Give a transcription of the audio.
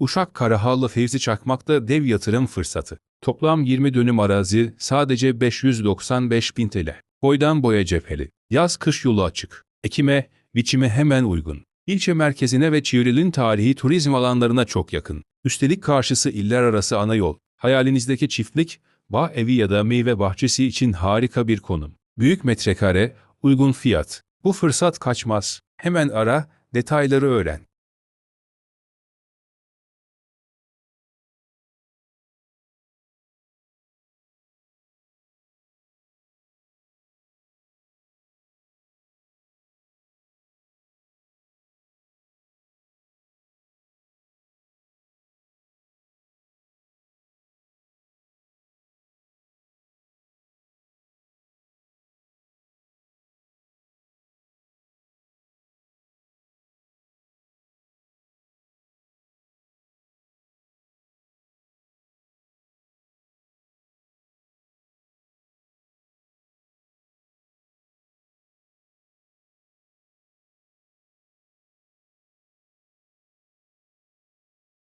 Uşak Karahallı Fevzi Çakmak'ta dev yatırım fırsatı. Toplam 20 dönüm arazi sadece 595 bin TL. Boydan boya cepheli. Yaz-kış yolu açık. Ekime, biçime hemen uygun. İlçe merkezine ve Çivril'in tarihi turizm alanlarına çok yakın. Üstelik karşısı iller arası ana yol. Hayalinizdeki çiftlik, bağ evi ya da meyve bahçesi için harika bir konum. Büyük metrekare, uygun fiyat. Bu fırsat kaçmaz. Hemen ara, detayları öğren.